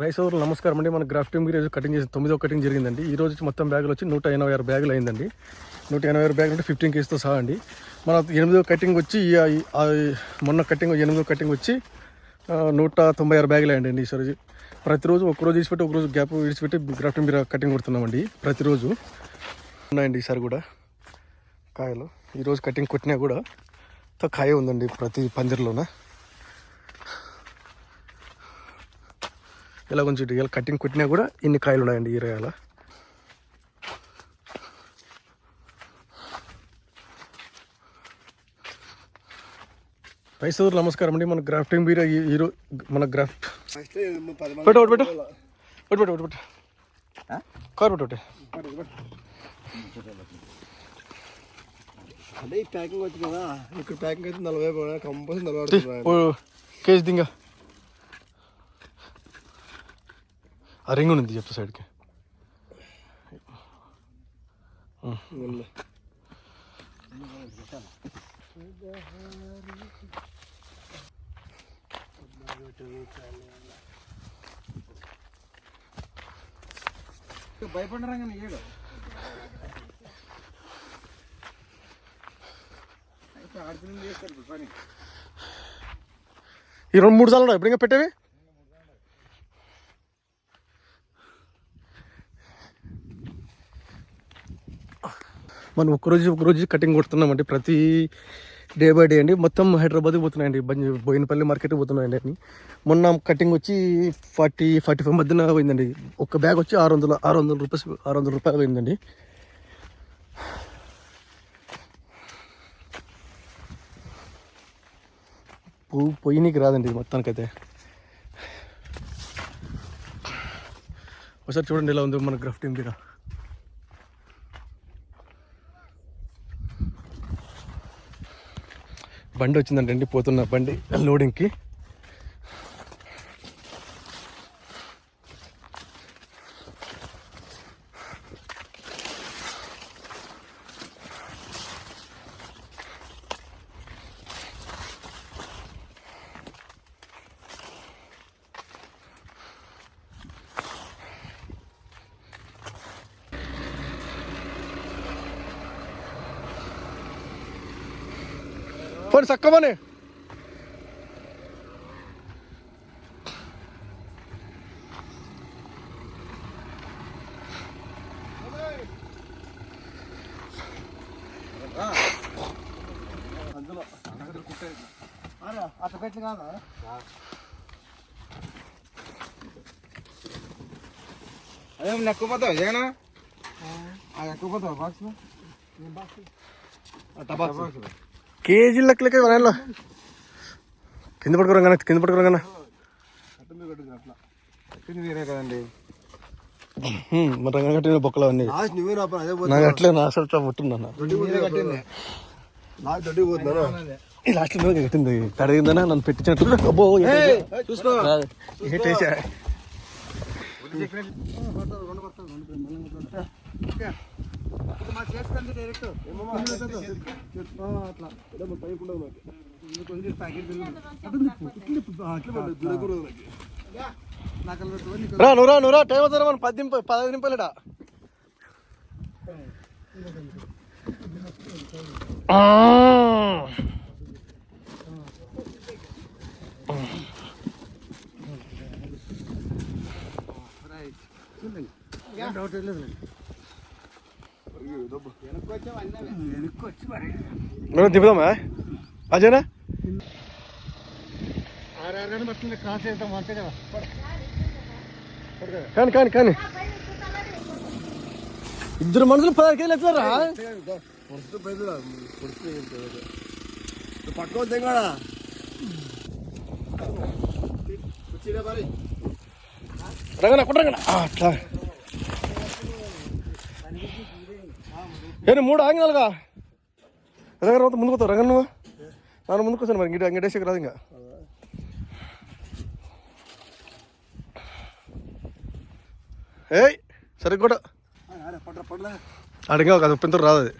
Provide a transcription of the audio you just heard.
Rice నమస్కారం అండి. మన గ్రాఫ్టింగ్ ఈరోజు కటింగ్ చేసి తొమ్మిదో కటింగ్ జరిగిందండి. ఈ రోజు మొత్తం బ్యాగులు వచ్చి నూట ఎనభై ఆరు బ్యాగులు అయిందండి. నూట ఎనభై ఆరు బ్యాగులు అంటే ఫిఫ్టీన్ కేజీతో సహా అండి. మన ఎనిమిదో కటింగ్ వచ్చి మొన్న కటింగ్ ఎనిమిదో కటింగ్ వచ్చి నూట తొంభై ఆరు బ్యాగులు అయ్యండి ఈసారి. ప్రతిరోజు ఒకరోజు విడిచిపెట్టి ఒక రోజు గ్యాప్ విడిచిపెట్టి గ్రాఫ్టింగ్ మీరు కటింగ్ కొడుతున్నామండి. ప్రతిరోజు ఉన్నాయండి ఈసారి కూడా కాయలు. ఈరోజు కటింగ్ కొట్టినా కూడా కాయ ఉందండి ప్రతి పందిరిలోన. ఇలా కొంచెం ఇలా కటింగ్ కొట్టినా కూడా ఇన్ని కాయలు ఉన్నాయండి ఈ రేయాల రైస్ నమస్కారం అండి. మన గ్రాఫ్టింగ్ బీర ఈరో మన గ్రాఫ్ట్ పెట్టు ఒకటి పెట్టు. పెట్టు పెట్టు పెట్టు పెట్టు. కార్ పెట్టు ఒకటి. అంటే ఈ ప్యాకింగ్ వచ్చింది కదా ఇక్కడ ప్యాకింగ్ అయితే నలభై కంపల్సరీ నలభై కేజీ దింగ. ఆ రింగ్ ఉంది చెప్తా సైడ్కి భయపడరా కానీ ఏడు ఈ రెండు మూడు సార్లు ఎప్పుడు పెట్టేవి? మనం ఒకరోజు ఒకరోజు కటింగ్ కొడుతున్నామండి. ప్రతి డే బై డే అండి. మొత్తం హైదరాబాద్కి పోతున్నాయండి. బోయినపల్లి మార్కెట్కి పోతున్నాయండి అని మొన్న కటింగ్ వచ్చి ఫార్టీ ఫార్టీ ఫైవ్ మధ్యన పోయిందండి. ఒక బ్యాగ్ వచ్చి ఆరు వందల ఆరు వందల రూపాయలు ఆరు వందల రూపాయలు పోయిందండి. పువ్వు పొయ్యినికి రాదండి మొత్తానికైతే. ఒకసారి చూడండి ఇలా ఉంది మన గ్రాఫ్టింగ్ దగ్గర బండి వచ్చిందండి పోతున్న బండి లోడింగ్కి పోనీ చక్కమని అట్ట పెట్టి కాదా అదేం నెక్కుపోతావు ఏనా ఎక్కుపోతావు బాక్స్ బాక్స్ కేజీ లెక్కలకే వనాలో కింద పట్టుకోరంగా కింద పట్టుకోరంగా అట్లా చెప్పింది వేరే కదండి మన రంగం కట్టిన బొక్కలు అన్నీ లాస్ట్ నువ్వే నా పని అదే నాకు అట్లే నా అసలు పుట్టిందన్న లాస్ట్ కట్టింది. తడిగిందనా నన్ను పెట్టించినట్టు అబ్బో చూసుకో ఏటేసా అట్లా. పైపు ఉండదు నాకు. రా నువ్వు రా నువ్వు రా. టైం అవుతారా మన పది పదహైదు నింపాలడా డౌట్ లేదు మనం దింపుదామా? అజయనా? కానీ కానీ కానీ. ఇద్దరు మనుషులు పదహారు కేజీలు ఎత్తారా పొడుస్తూ పట్టుకోవద్దు కూడా రంగన అక్కడ రంగన అట్లా. ఏ మూడు ఆంగినాలుగా రంగన తర్వాత ముందుకు వస్తావు రంగన్ నువ్వు నన్ను ముందుకు వస్తాను మరి ఇంక వెంకటేశ్వర రాదు ఇంకా ఏయ్ సరిగ్గా కూడా పట్ల పట్ల అడిగా కదా ఉప్పింతో రాదు అది